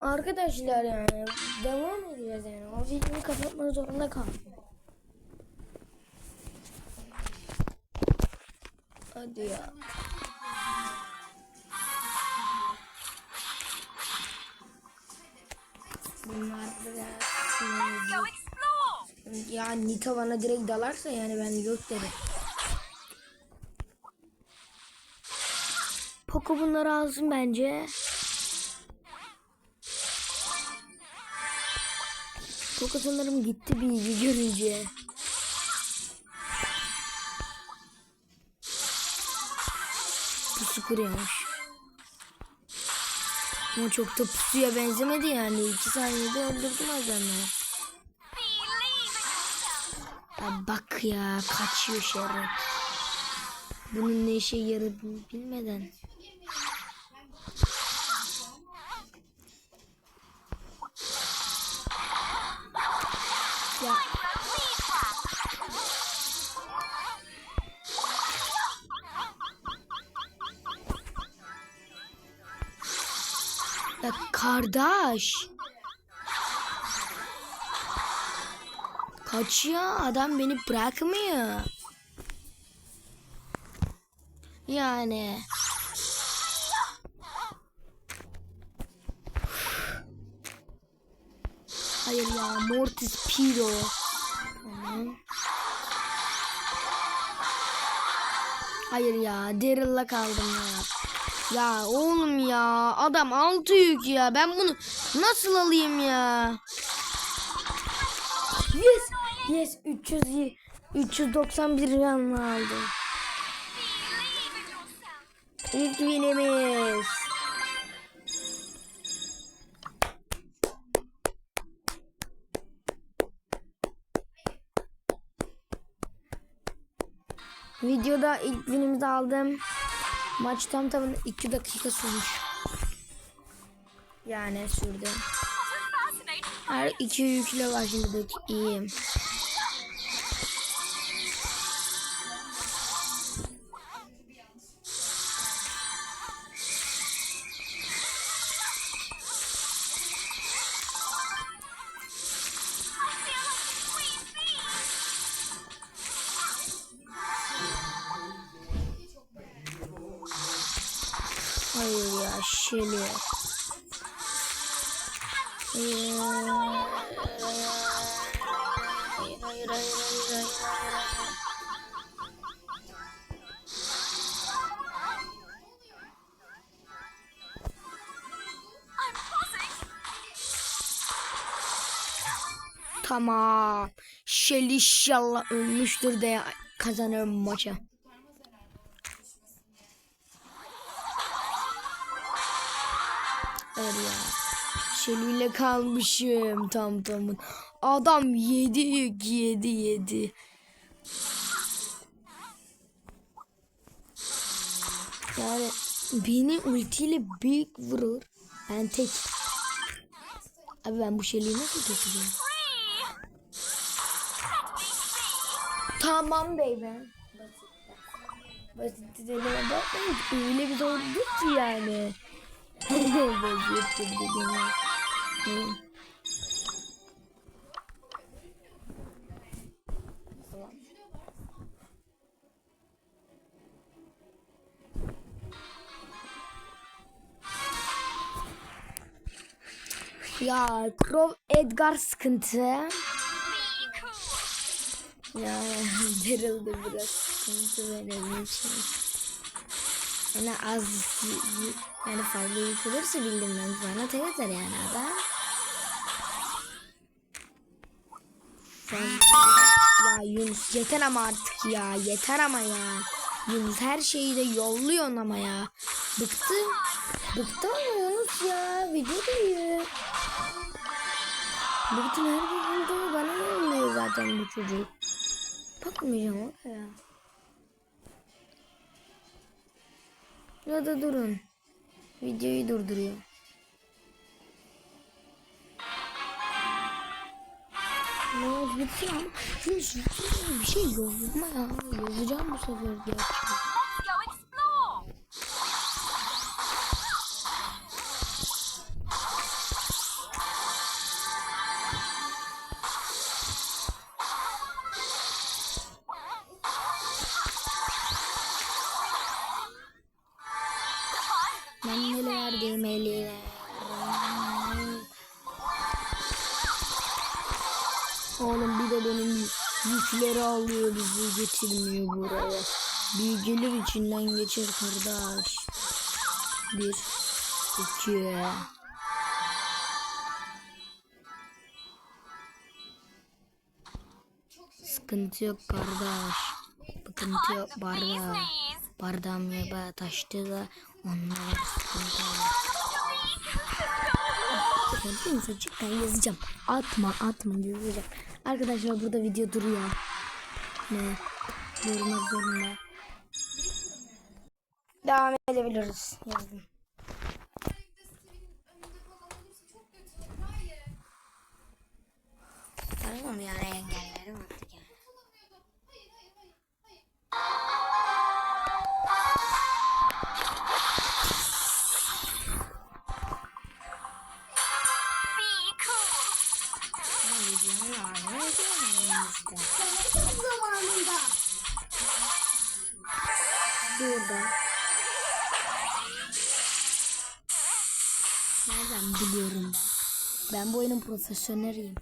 Arkadaşlar yani devam edeceğiz yani. O videoyu kapatmak zorunda kaldım. Hadi ya. Bunlar biraz ya Nita bana direkt dalarsa yani ben yok derim. Poco bunları alsın bence. Poco sanırım gitti bilgi görünce. Pusu kuruyormuş. Ama çok da pusuya benzemedi yani. İki saniyede öldürdüm adamı. Ya bak ya kaçıyor şerret. Bunun ne işe yaradığını bilmeden. Ya Ya kardeş. Kaçıyor adam beni bırakmıyor. Yani. Hayır ya Mortis Piro. Tamam. Hayır ya Daryl'la kaldım ya. Ya oğlum ya adam altı yük ya ben bunu nasıl alayım ya? Yes yes 300 391 yanına aldım. İlk winimiz. Videoda ilk winimizi aldım. Maç tam tamına 2 dakika sürmüş. Yani sürdü. Her iki yükle başladık. İyiyim. Hayır ya Şeli. Tamam. Şeli inşallah ölmüştür de kazanırım maçı. Ya. Şeli ile kalmışım tam tamın. Adam yedi yük yedi yedi. Yani beni ultiyle büyük vurur. Ben tek. Abi ben bu Şeli'yi nasıl keseceğim? Tamam baby. Basit bakmayın. Öyle bir zorluk ki yani. Basit Ya Crow Edgar sıkıntı. Ya Daryl da biraz sıkıntı benim için. Yani az yani fazla yıkılırsa bildim ben bana tek atar yani adam. Ya Yunus yeter ama artık ya yeter ama ya. Yunus her şeyi de yolluyorsun ama ya. Bıktım. Bıktım Yunus ya videodayım. Bıktım her bir videoyu bana yolluyor zaten bu çocuk. Bakmayacağım oraya. Ya da durun. Videoyu durduruyor. Ne bitsin ama Yunus bir şey yollama ya. Yollayacağım bu sefer gerçekten. Oğlum bir de benim yükleri alıyor bizi getirmiyor buraya. Bilgeler içinden geçir kardeş. Bir, iki. Sıkıntı yok kardeş. Sıkıntı yok. Please. Bardağım yaba taştı da onlara sıkıntı. Ben cidden yazacağım. Atma atma yazacağım. Arkadaşlar burada video duruyor. Ne? Durmak zorunda. Devam edebiliriz. Yazdım. Tamam yani engellerim Burada. Nereden biliyorum ben? Ben bu oyunun profesyoneliyim.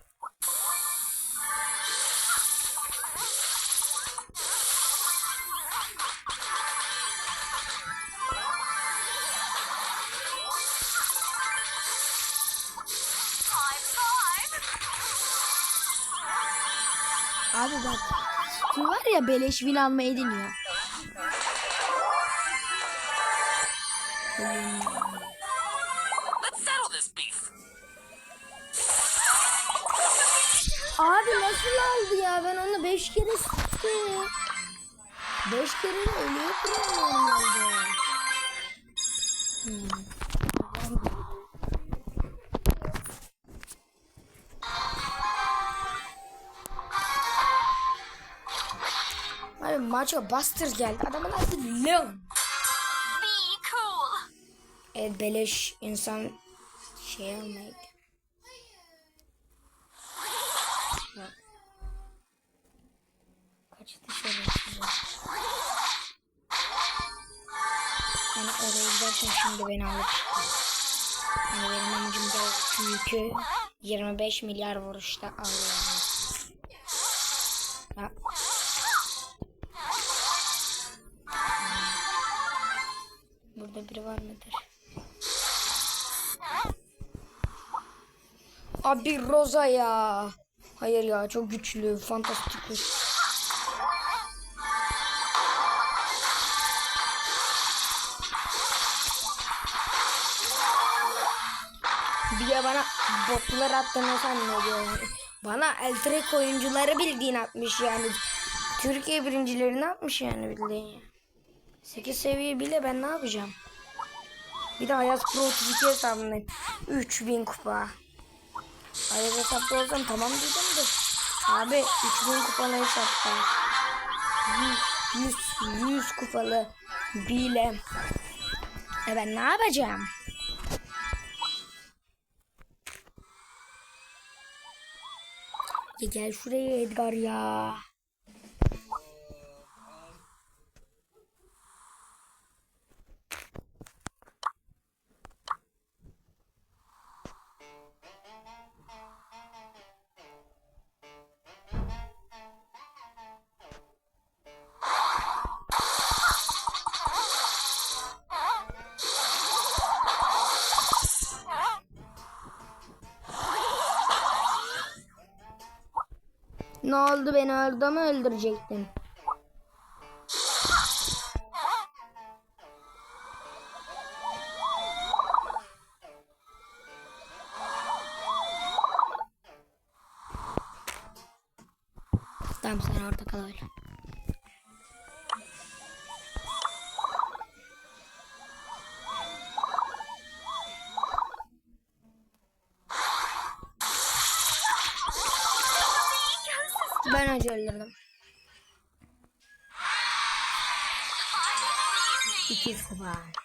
Abi bak. Şu var ya beleş win almayı deniyor. Abi nasıl aldı ya? Ben onu 5 kere sıktım. 5 kere de ölüyor kırıyorum normalde. Hmm. Abi Buster geldi. Adamın adı Leon. Evet beleş insan şey almayı. Bak. Kaçtı şerefsiz. Yani oraya giderken şimdi beni alıp. Yani benim amacım da yükü 25 milyar vuruşta alıyorum. Ya. Burada biri var mıdır? Abi Rosa ya. Hayır ya çok güçlü. Fantastik. Bir de bana botlar attığını zannediyorum. Bana Eltrek oyuncuları bildiğin atmış yani. Türkiye birincilerini atmış yani bildiğin. 8 seviye bile ben ne yapacağım? Bir de Ayaz Pro 32 hesabındayım. 3000 kupa. Ayaz hesapta olsam tamam dedim de. Abi 3000 kupalı hesapta. 100, 100, 100 kupalı bile. E ben ne yapacağım? Ya gel şuraya Edgar ya. Ne oldu beni orada mı öldürecektin? Tamam sen orada kal öyle. İki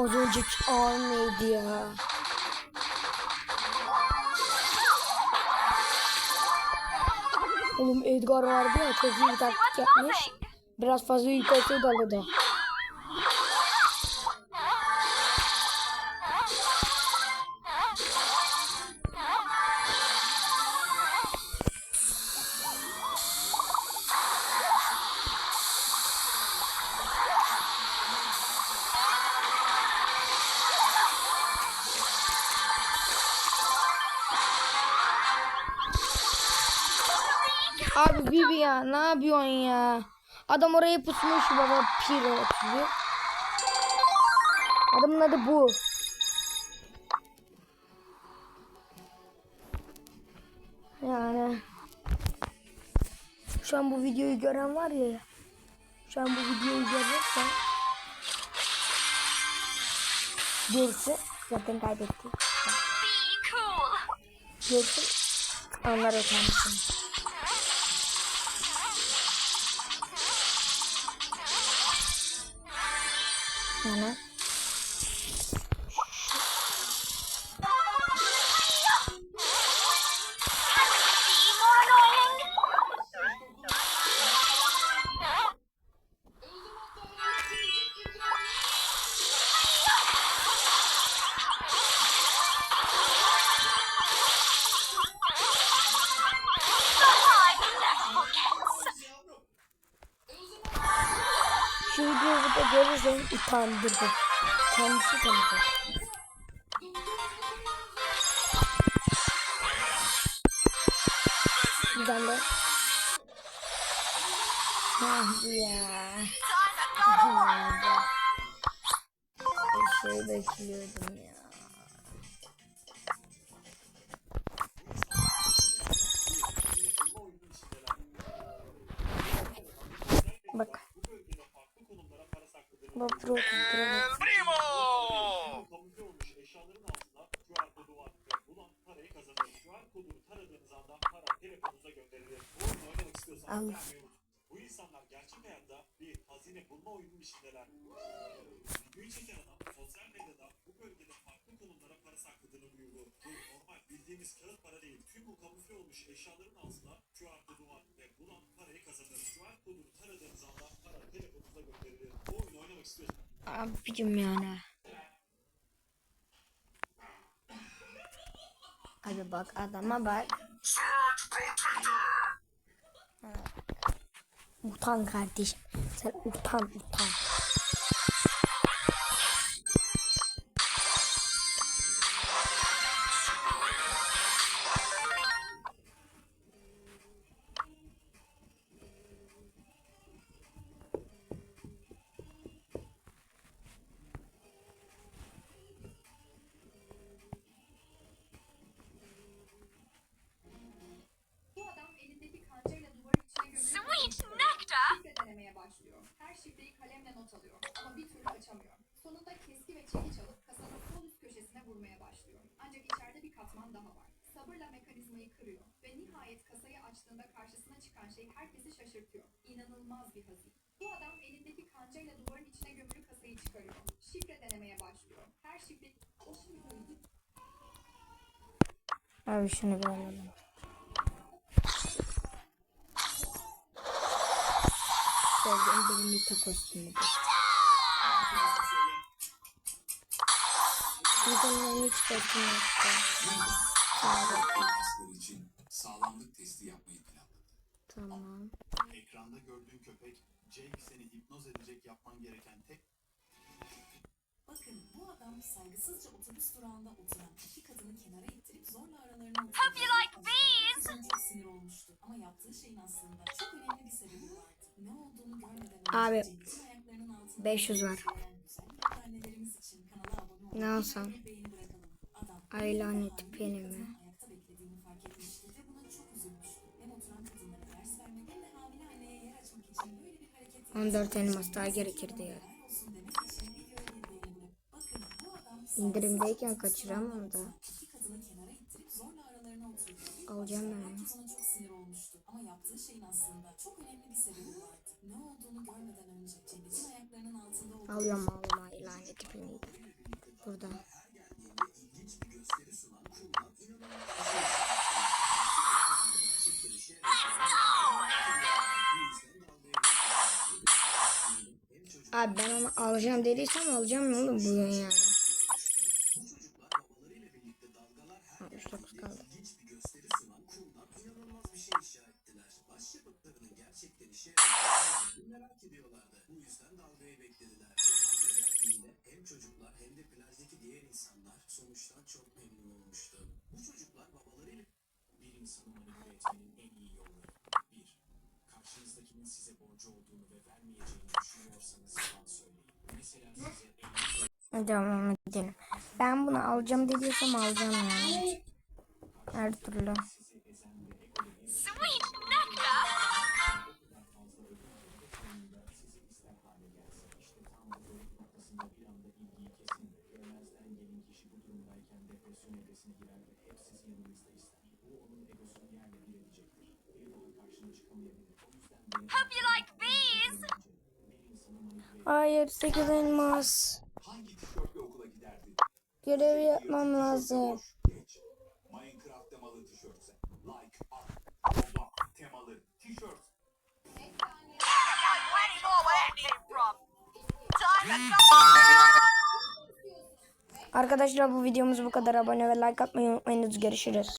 Az önceki an neydi ya? Oğlum Edgar vardı ya çok iyi bir taktik yapmış. Biraz fazla yük olsaydı Adam oraya pusmuş baba piro gibi. Adamın adı bu. Yani şu an bu videoyu gören var ya şu an bu videoyu görürse görse zaten kaybetti. Be cool. Görsün utandırdı. Kendisi tanıdı. Buradan da Ah ya. Şey bekliyordum ya. QR kodunu taradığınız anda para telefonunuza gönderilir. Bu oyunu oynamak istiyorsanız Allah. beğenmeyi unutmayın. Bu insanlar gerçek hayatta bir hazine bulma oyunun içindeler. Videoyu çeken adam sosyal medyada bu bölgede farklı konumlara para sakladığını duyurdu. Bu normal bildiğimiz kağıt para değil. Tüm bu kamufle olmuş eşyaların altında QR kodu var ve bulan parayı kazanır. QR kodunu taradığınız anda para telefonunuza gönderilir. Bu oyunu oynamak istiyorsanız Abicim yani. Abi bak adama bak. Utan kardeşim. Sen utan utan. Şey herkesi şaşırtıyor. İnanılmaz bir hazine. Bu adam elindeki kancayla duvarın içine gömülü kasayı çıkarıyor. Şifre denemeye başlıyor. Her şifre... O şifreyi Abi şunu bir alalım. Sevdiğim benim bir kostümüdür. Videonun hiç yoktu. Kasları için sağlamlık testi yapmayı planladı. Tamam. Ekranda gördüğün köpek Jake seni hipnoz edecek yapman gereken tek Bakın bu adam saygısızca otobüs durağında oturan iki kadını kenara ittirip zorla aralarına oturdu. Hope you like bees. Çok sinir olmuştu ama yaptığı şeyin aslında çok önemli bir sebebi vardı. Ne olduğunu görmeden önce Abi, Cengiz'in ayaklarının altında 500 var. yaşayan güzel annelerimiz için kanala abone olmayı Ne alsam? ve beğeni bırakalım. Adam Ay lanet mi? 14 elmas daha gerekirdi ya. olsun demek için videoya bir beğeni bırak. Bakın bu alacağım dediysem alacağım oğlum bugün yani. 69 kaldı. sonuçtan çok memnun olmuştu. Bu çocuklar babalarıyla bir insanı manipüle etmenin en iyi yolları. Bir, karşınızdakinin size borcu olduğunu ve vermeyeceğini düşünüyorsanız yalan söyleyin. 50 Devam edelim. Ben bunu alacağım dediysem alacağım yani. Her türlü. Hope you like. Hayır 8 elmas. Görevi yapmam lazım. Arkadaşlar bu videomuz bu kadar. Abone ve like atmayı unutmayınız. Görüşürüz.